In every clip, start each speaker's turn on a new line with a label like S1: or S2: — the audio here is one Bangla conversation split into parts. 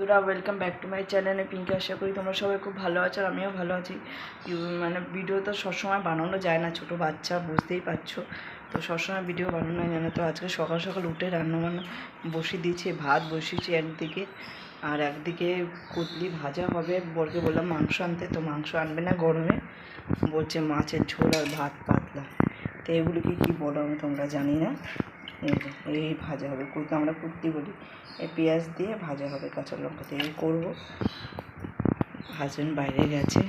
S1: বন্ধুরা ওয়েলকাম ব্যাক টু মাই চ্যানেলে পিঙ্কি, আশা করি তোমরা সবাই খুব ভালো আছো আর আমিও ভালো আছি। মানে ভিডিও তো সবসময় বানানো যায় না, ছোটো বাচ্চা, বুঝতেই পারছ। তো সবসময় ভিডিও বানানো যায় না তো? আজকে সকাল সকাল উঠে রান্না বান্না বসিয়ে দিয়েছি, ভাত বসিয়েছি একদিকে। আর একদিকে কুতলি ভাজা হবে, বরকে বললাম মাংস আনতে, তো মাংস আনবে না গরমে। বলছে মাছের ঝোল আর ভাত পাতলা। তো এগুলোকে কী বলো আমি তোমরা জানি না। এই এই ভাজা হবে কুর্তি আমরা কুর্তি বলি। এই পেঁয়াজ দিয়ে ভাজা হবে কাঁচা লঙ্কা দিয়ে। করব। হাজবেন্ড বাইরে গেছে,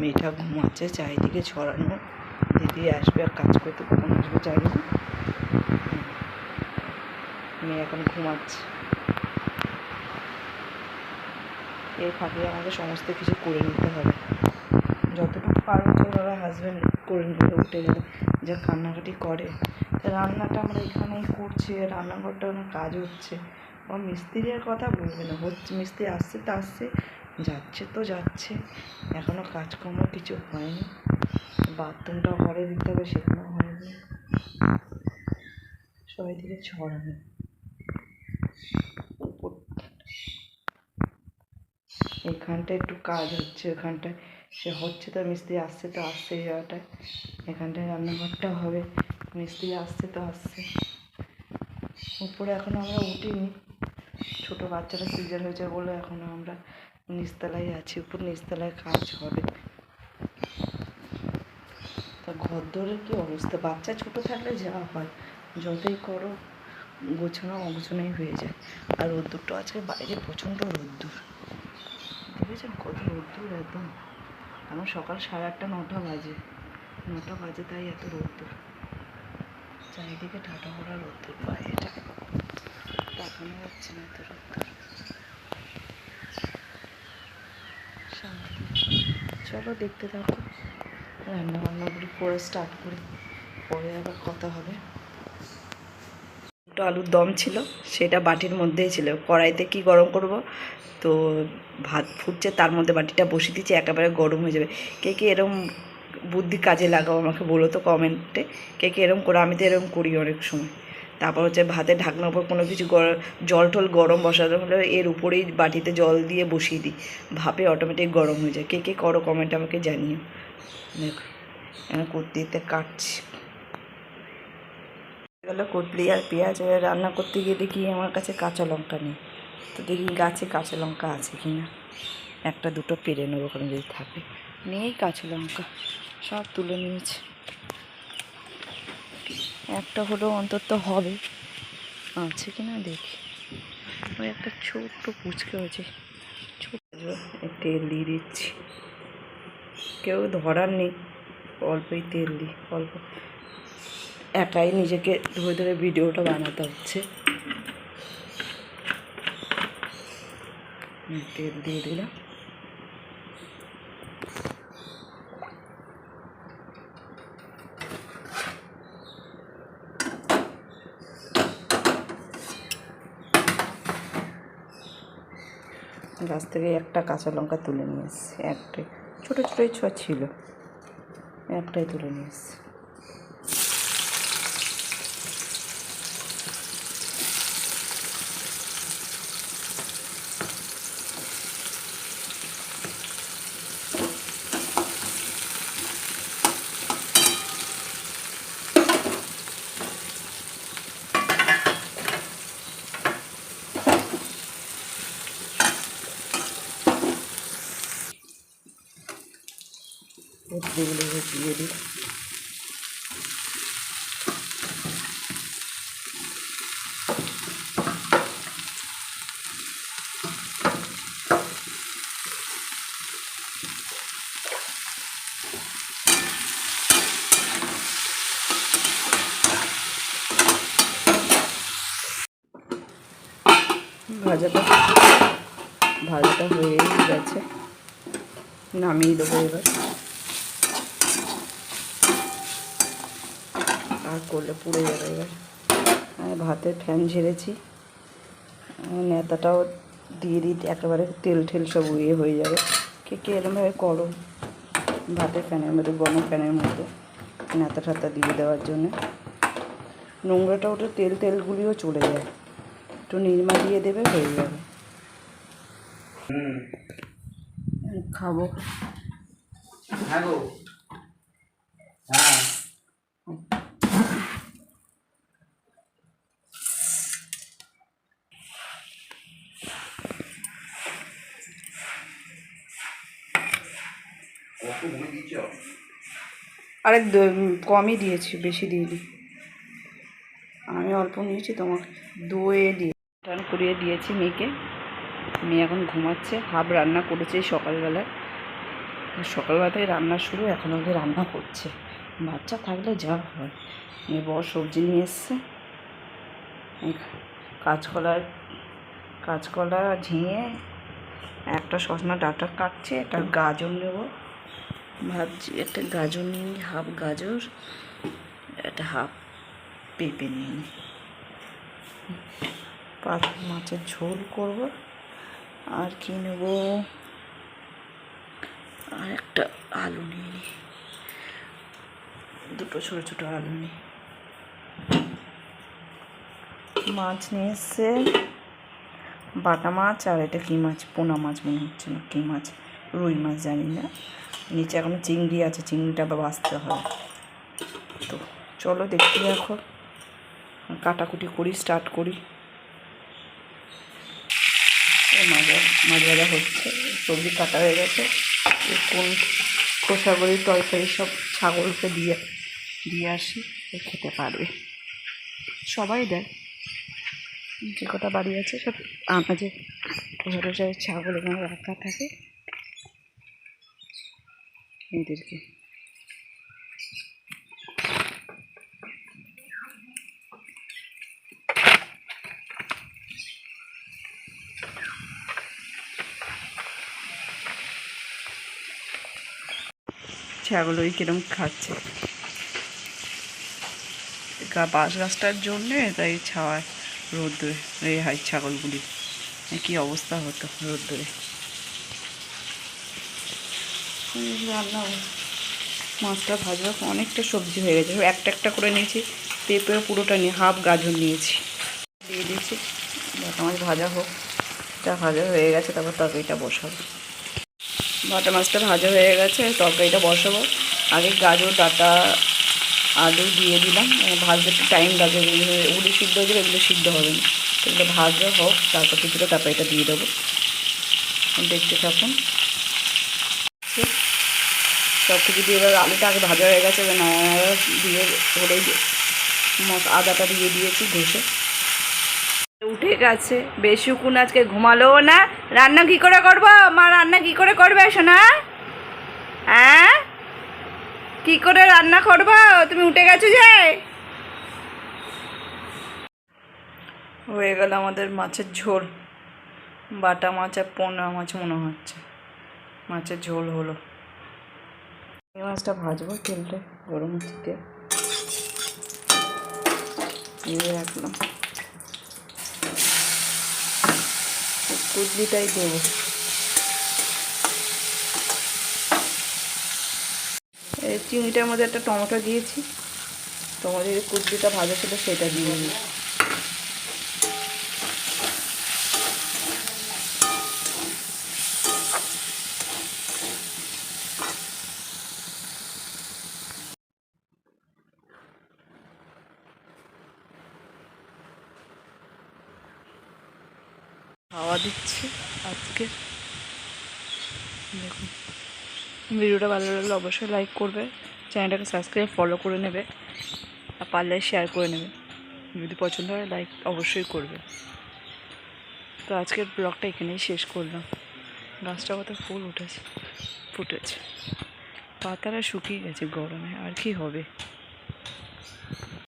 S1: মেয়েটা ঘুমাচ্ছে, চারিদিকে ছড়ানো। দিদি আসবে আর কাজ করতে কখন আসবে জানি না মেয়ে এখন ঘুমাচ্ছে। এই ফাঁকে আমাকে সমস্ত কিছু করে নিতে হবে। যতটুকু পারব ওরা হাজব্যান্ড করে নিলে উঠে গেলে। যা কান্নাকাটি করে। রান্নাটা আমরা এখানেই করছি, রান্নাঘরটা অনেক কাজ হচ্ছে। ও মিস্ত্রির কথা বলবে না হচ্ছে মিস্ত্রি আসছে তো আসছে, যাচ্ছে তো যাচ্ছে। এখনও কাজকর্ম কিছু হয়নি। বাথরুমটাও ঘরে দিতে হবে সেখানেও হয়নি সবাই দিকে ছড়ানো এখানটা একটু কাজ হচ্ছে, ওখানটায় সে হচ্ছে তো মিস্ত্রি আসছে তো আসছে জায়গাটায় এখানটায় রান্নাঘরটা হবে। মিস্ত্রি আসছে তো আসছে। উপরে এখনও আমরা উঠিনি। ছোটো বাচ্চারা সিজার হয়েছে বলে এখনও আমরা নিচতলায় আছি। উপর নিচতলায় কাজ হবে। তা ঘর দরের কী অবস্থা? বাচ্চা ছোটো থাকলে যা হয়। যতই করো, গোছানো অগোছানোই হয়ে যায়। আর রোদ্দুরটা আজকে বাইরে প্রচণ্ড রোদ্দুর। দেখেছেন কত রোদ্দুর একদম? এখন সকাল সাড়ে আটটা, নটা বাজে। নটা বাজে তাই এত রোদ্দুর। চারিদিকে ঠাটা ভরা রোদ্দুর বাইরেটা তাকানো যাচ্ছে না এত রোদ্দুর চলো দেখতে থাকো। রান্না বান্নাগুলো করে স্টার্ট করি। পরে আবার কথা হবে। একটু আলুর দম ছিল, সেটা বাটির মধ্যেই ছিল। কড়াইতে কি গরম করব? তো ভাত ফুটছে, তার মধ্যে বাটিটা বসিয়ে দিচ্ছি, একেবারে গরম হয়ে যাবে। কে কে এরম বুদ্ধি কাজে লাগাও, আমাকে বলো তো কমেন্টে কে কে এরম করে, আমি তো এরম করি অনেক সময়। তারপর হচ্ছে ভাতের ঢাকনার উপর কোনো কিছু জল টল গরম বসাতে হলে এর উপরেই বাটিতে জল দিয়ে বসিয়ে দিই। ভাপে অটোমেটিক গরম হয়ে যায়। কে কে করো কমেন্ট আমাকে জানিও। দেখো, এখানে কুর্তিতে কাটছি। গেল কুটলি আর পেঁয়াজ রান্না করতে গিয়ে দেখি আমার কাছে কাঁচা লঙ্কা নেই। তো দেখি গাছে কাঁচা লঙ্কা আছে কি না একটা দুটো পেরে নেব ওখানে যদি থাকে। নেই কাঁচা লঙ্কা, সব তুলে নিয়েছে। একটা হলেও অন্তত হবে। আছে কি না দেখি। ওই একটা ছোট্ট পুচকে হয়েছে ছোট তেল দিয়ে দিচ্ছি। কেউ ধরার নেই, অল্পই তেল দিই, অল্প। একাই নিজেকে ধরে ধরে ভিডিওটা বানাতে হচ্ছে। তেল দিয়ে দিলাম। গাছ থেকে একটা কাঁচা লঙ্কা তুলে নিয়ে এসছি। একটাই। ছোটো, ছোটোই ছোঁয়া ছিল। একটাই তুলে নিয়ে এসেছি। পুত্রিগুলো দিয়ে দিই ভাজাটা ভাজাটা হয়েই গেছে। নামিয়ে দেবো এবার। আর করলে পুড়ে যাবে এবার। আমি ভাতের ফ্যান ঝেড়েছি। নেতাটাও দিয়ে দিই একেবারে তেল ঠেল সব ইয়ে হয়ে যাবে। কে কে এরমভাবে করো? ভাতের ফ্যানের মধ্যে গরম ফ্যানের মধ্যে নেতা ঠাতা দিয়ে দেওয়ার জন্য। নোংরাটা ওটা তেল তেলগুলিও চলে যায়। একটু নির্মা দিয়ে দেবে হয়ে যাবে। খাব।
S2: হ্যাঁ গো।
S1: আরে কমই দিয়েছি, বেশি দিইনি। আমি অল্প নিয়েছি, তোমাকে দইয়ে দিয়ে টান করিয়ে দিয়েছি মেয়েকে। মেয়ে এখন ঘুমাচ্ছে হাফ রান্না করেছে সকালবেলায়। সকালবেলাতেই রান্না শুরু, এখন অবধি রান্না করছে। বাচ্চা থাকলে যা হয়। মেয়ে বড় সবজি নিয়ে এসছে। কাঁচকলার কাঁচকলা ঝিঙে, একটা সজনা ডাঁটা কাটছে, একটা গাজর নেব। ভাবছি একটা গাজর নিই, হাফ গাজর একটা হাফ পেঁপে নিয়ে নিই পাঁচ মাছের ঝোল করব আর কি নেব? আর একটা আলু নিয়ে নিই দুটো ছোটো ছোটো আলু নিই মাছ নিয়ে এসছে বাটা মাছ আর এটা কী মাছ? পোনা মাছ মনে হচ্ছে না কী মাছ? রুই মাছ জানি না। নিচে এখনও চিংড়ি আছে, চিংড়িটা আবার বাঁচতে হবে। তো চলো দেখতে এখন কাটাকুটি করি স্টার্ট করি। এই মাছ হচ্ছে, সবজি কাটা হয়ে গেছে। কোন খোসাগুড়ির তরকারি সব ছাগলকে দিয়ে দিয়ে আসি খেতে পারবে। সবাই দেয় যে কটা বাড়ি আছে সব, আমাদের ছাগল এখানে রাখা থাকে এদেরকে ছাগল ওই কিরম খাচ্ছে? বাঁশ গাছটার জন্যে তাই ছাওয়ায় রোদ্দুরে, এই হাই ছাগলগুলি। কি অবস্থা হতো রোদ্দুরে? রান্না মাছটা ভাজা, অনেকটা সবজি হয়ে গেছে। একটা একটা করে নিয়েছি। পেঁপে পুরোটা নিয়ে, হাফ গাজর নিয়েছি। দিয়ে দিয়েছি। বাটা মাছ ভাজা হোক। এটা ভাজা হয়ে গেছে, তারপর তরকারিটা বসাবো। বাটা মাছটা ভাজা হয়ে গেছে, তরকারিটা বসাবো। আগে গাজর, ডাটা, আলু দিয়ে দিলাম। এবার ভাজতে একটু টাইম লাগে এগুলো সিদ্ধ হয়ে যাবে এগুলো সিদ্ধ হবে না। তো এগুলো ভাজা হোক, তারপর কিছুটা তরকারিটা দিয়ে দেবো। দেখতে থাকুন। সব কিছু দিয়ে এবার আলুটা আগে ভাজা হয়ে গেছে, এবার নাড়ানাড়া দিয়ে ওটাই আদাটা দিয়ে দিয়েছি ঘষে। উঠে গেছে। বেশুকুন আজকে ঘুমালো না? রান্না কি করে করব? মা রান্না কি করে করবে শোনা হ্যাঁ? কি করে রান্না করব? তুমি উঠে গেছো যে? হয়ে গেল আমাদের মাছের ঝোল। বাটা মাছ আর পোনা মাছ মনে হচ্ছে। মাছের ঝোল হলো। এই মাছটা ভাজবো তেলটা গরম তেল। দিয়ে রাখলাম। কুদলিটাই দেবো। এই চিংড়িটার মধ্যে একটা টমেটো দিয়েছি। টমেটো কুদলিটা ভাজা ছিল সেটা দিয়ে দিই। হাওয়া দিচ্ছে আজকে। দেখুন, ভিডিওটা ভালো লাগলে অবশ্যই লাইক করবে চ্যানেলটাকে সাবস্ক্রাইব ফলো করে নেবে, আর পারলে শেয়ার করে নেবে। যদি পছন্দ হয় লাইক অবশ্যই করবে। তো আজকের ব্লগটা এখানেই শেষ করলাম। গাছটা কত ফুল উঠেছে, ফুটেছে। পাতাটা শুকিয়ে গেছে গরমে, আর কি হবে?